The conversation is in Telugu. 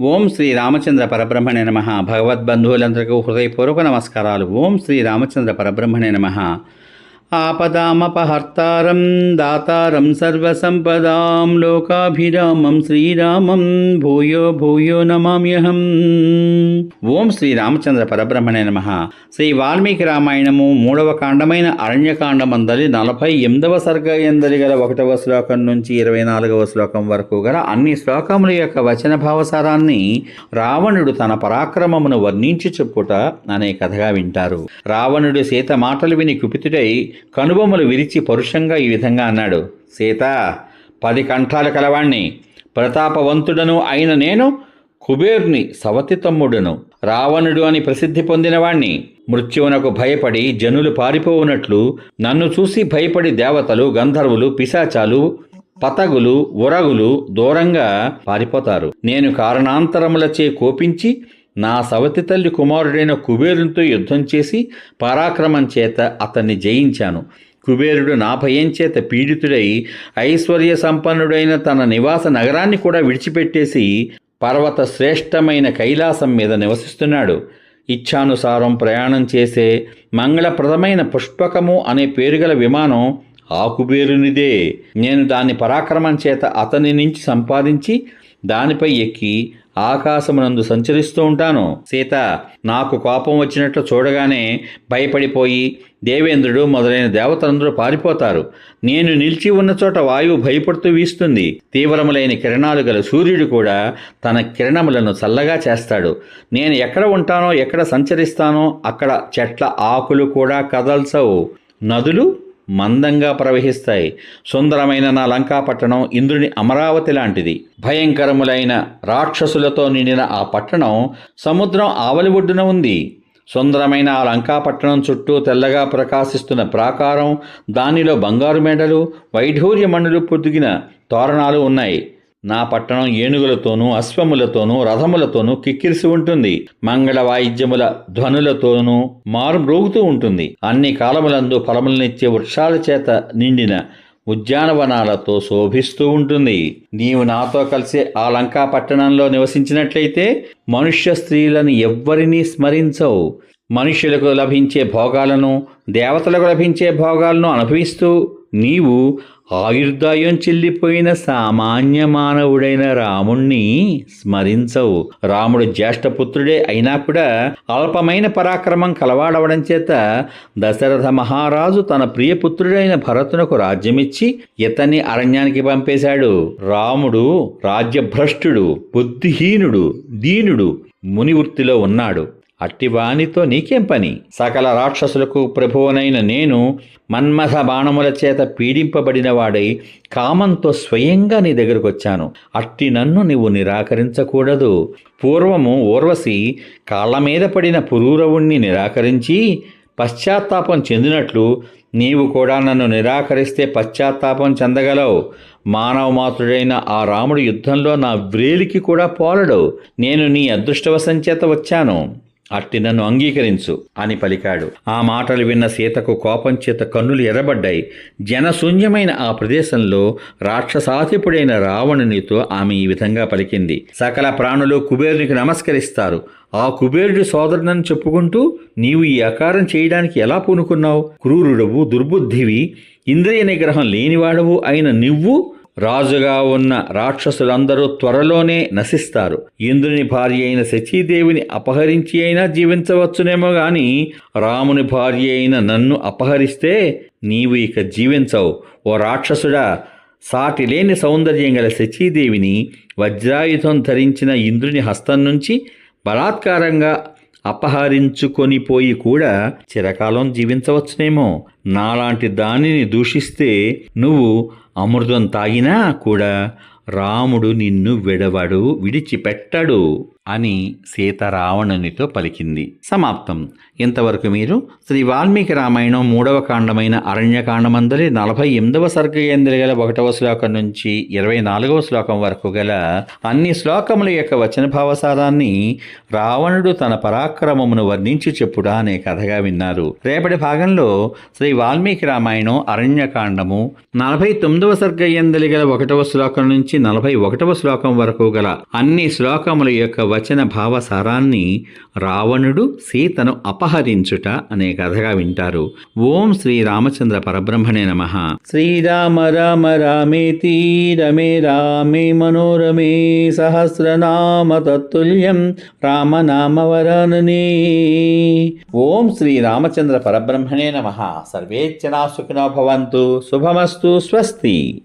ఓం శ్రీ రామచంద్ర పరబ్రహ్మణే నమ. భగవద్బంధువులందరికీ హృదయపూర్వక నమస్కారాలు. ఓం శ్రీ రామచంద్ర పరబ్రహ్మణే నమ. ఆపదామపహర్తారం దాతారం సర్వసంపదాం లోకాభిరామం శ్రీరామం భూయో భూయో నమామ్యహం. ఓం శ్రీ రామచంద్ర పరబ్రహ్మణే నమ. శ్రీ వాల్మీకి రామాయణము మూడవ కాండమైన అరణ్యకాండమందలి నలభై ఎనిమిదవ సర్గ ఎందలి గల ఒకటవ శ్లోకం నుంచి ఇరవై నాలుగవ శ్లోకం వరకు గల అన్ని శ్లోకముల యొక్క వచన భావసారాన్ని రావణుడు తన పరాక్రమమును వర్ణించి చెప్పుట అనే కథగా వింటారు. రావణుడు సీత మాటలు విని కుపితుడై కనుబొమ్మలు విరిచి పరుషంగా ఈ విధంగా అన్నాడు. సీత పది కంఠాలు కలవాణ్ణి. ప్రతాపవంతుడను అయిన నేను కుబేర్ని సవతి తమ్ముడును రావణుడు అని ప్రసిద్ధి పొందినవాణ్ణి. మృత్యువునకు భయపడి జనులు పారిపోవునట్లు నన్ను చూసి భయపడి దేవతలు గంధర్వులు పిశాచాలు పతగులు ఉరగులు దూరంగా పారిపోతారు. నేను కారణాంతరములచే కోపించి నా సవతి తల్లి కుమారుడైన కుబేరునితో యుద్ధం చేసి పరాక్రమం చేత అతన్ని జయించాను. కుబేరుడు నా భయం చేత పీడితుడై ఐశ్వర్య సంపన్నుడైన తన నివాస నగరాన్ని కూడా విడిచిపెట్టేసి పర్వత శ్రేష్టమైన కైలాసం మీద నివసిస్తున్నాడు. ఇచ్ఛానుసారం ప్రయాణం చేసే మంగళప్రదమైన పుష్పకము అనే పేరుగల విమానం ఆ కుబేరునిదే. నేను దాన్ని పరాక్రమం చేత అతని నుంచి సంపాదించి దానిపై ఎక్కి ఆకాశమునందు సంచరిస్తూ ఉంటాను. సీత నాకు కోపం వచ్చినట్లు చూడగానే భయపడిపోయి దేవేంద్రుడు మొదలైన దేవతలందరూ పారిపోతారు. నేను నిలిచి ఉన్న చోట వాయువు భయపడుతూ వీస్తుంది. తీవ్రములైన కిరణాలు గల సూర్యుడు కూడా తన కిరణములను చల్లగా చేస్తాడు. నేను ఎక్కడ ఉంటానో ఎక్కడ సంచరిస్తానో అక్కడ చెట్ల ఆకులు కూడా కదల్చవు. నదులు మందంగా ప్రవహిస్తాయి. సుందరమైన నా లంకా పట్టణం ఇంద్రుని అమరావతి లాంటిది. భయంకరములైన రాక్షసులతో నిండిన ఆ పట్టణం సముద్రం ఆవలి ఒడ్డున ఉంది. సుందరమైన ఆ లంకా పట్టణం చుట్టూ తెల్లగా ప్రకాశిస్తున్న ప్రాకారం దానిలో బంగారు మేడలు వైఢూర్యమణులు పొదిగిన తోరణాలు ఉన్నాయి. నా పట్టణం ఏనుగులతోనూ అశ్వములతోనూ రథములతోనూ కిక్కిరిసి ఉంటుంది. మంగళ వాయిద్యముల ధ్వనులతోనూ మారు మ్రోగుతూ ఉంటుంది. అన్ని కాలములందు ఫలములనిచ్చే వృక్షాల చేత నిండిన ఉద్యానవనాలతో శోభిస్తూ ఉంటుంది. నీవు నాతో కలిసి ఆ లంకా పట్టణంలో నివసించినట్లయితే మనుష్య స్త్రీలను ఎవ్వరినీ స్మరించవు. మనుష్యులకు లభించే భోగాలను దేవతలకు లభించే భోగాలను అనుభవిస్తూ నీవు ఆయుర్దాయం చెల్లిపోయిన సామాన్య మానవుడైన రాముణ్ణి స్మరించవు. రాముడు జ్యేష్ఠపుత్రుడే అయినా కూడా అల్పమైన పరాక్రమం కలవాడవడం చేత దశరథ మహారాజు తన ప్రియపుత్రుడైన భరతునకు రాజ్యమిచ్చి ఇతన్ని అరణ్యానికి పంపేశాడు. రాముడు రాజ్యభ్రష్టుడు బుద్ధిహీనుడు దీనుడు మునివృత్తిలో ఉన్నాడు. అట్టివానితో నీకేం పని? సకల రాక్షసులకు ప్రభువునైన నేను మన్మథ బాణముల చేత పీడింపబడిన వాడై కామంతో స్వయంగా నీ దగ్గరకు వచ్చాను అట్టి నన్ను నీవు నిరాకరించకూడదు. పూర్వము ఊర్వశి కాళ్ళ మీద పడిన పురూరవుణ్ణి నిరాకరించి పశ్చాత్తాపం చెందినట్లు నీవు కూడా నన్ను నిరాకరిస్తే పశ్చాత్తాపం చెందగలవు. మానవ మాతృడైన ఆ రాముడు యుద్ధంలో నా వ్రేలికి కూడా పోలడు నేను నీ అదృష్టవశం చేత వచ్చాను. అట్టి నన్ను అంగీకరించు అని పలికాడు. ఆ మాటలు విన్న సీతకు కోపం చేత కన్నులు ఎర్రబడ్డాయి. జనశూన్యమైన ఆ ప్రదేశంలో రాక్షసాధిపుడైన రావణునితో ఆమె ఈ విధంగా పలికింది. సకల ప్రాణులు కుబేరునికి నమస్కరిస్తారు. ఆ కుబేరుడి సోదరునని చెప్పుకుంటూ నీవు ఈ అకారం చేయడానికి ఎలా పూనుకున్నావు? క్రూరుడవు దుర్బుద్ధివి ఇంద్రియ నిగ్రహం లేనివాడవు అయిన నువ్వు రాజుగా ఉన్న రాక్షసులందరూ త్వరలోనే నశిస్తారు. ఇంద్రుని భార్య అయిన శచీదేవిని అపహరించి అయినా జీవించవచ్చునేమో గాని రాముని భార్య అయిన నన్ను అపహరిస్తే నీవు ఇక జీవించవు. ఓ రాక్షసుడా సాటి లేని సౌందర్యం గల శచీదేవిని వజ్రాయుధం ధరించిన ఇంద్రుని హస్తం నుంచి బలాత్కారంగా అపహరించుకొని పోయి కూడా చిరకాలం జీవించవచ్చునేమో. నాలాంటి దానిని దూషిస్తే నువ్వు అమృతం తాగినా కూడా రాముడు నిన్ను విడవడు విడిచిపెట్టడు. అని సీత రావణునితో పలికింది. సమాప్తం. ఇంతవరకు మీరు శ్రీ వాల్మీకి రామాయణం మూడవ కాండమైన అరణ్యకాండమందరి నలభై ఎనిమిదవ సర్గయందరి గల ఒకటవ శ్లోకం నుంచి ఇరవై నాలుగవ శ్లోకం వరకు గల అన్ని శ్లోకముల యొక్క వచన భావసారాన్ని రావణుడు తన పరాక్రమమును వర్ణించి చెప్పుడా అనే కథగా విన్నారు. రేపటి భాగంలో శ్రీ వాల్మీకి రామాయణం అరణ్యకాండము నలభై తొమ్మిదవ సర్గయందలి గల ఒకటవ శ్లోకం నుంచి నలభై ఒకటవ శ్లోకం వరకు గల అన్ని శ్లోకముల యొక్క వచన భావసారాన్ని రావణుడు సీతను అపహరించుట అనే కథగా వింటారు. ఓం శ్రీ రామచంద్ర పరబ్రహ్మణే నమ. శ్రీరామ రామ రామేతి రమే రామే మనోరమే సహస్రనామ తత్తుల్యం రామనామ వరాననే. ఓం శ్రీ రామచంద్ర పరబ్రహ్మణే నమ. సర్వే జనా సుఖినో భవంతు. శుభమస్తు. స్వస్తి.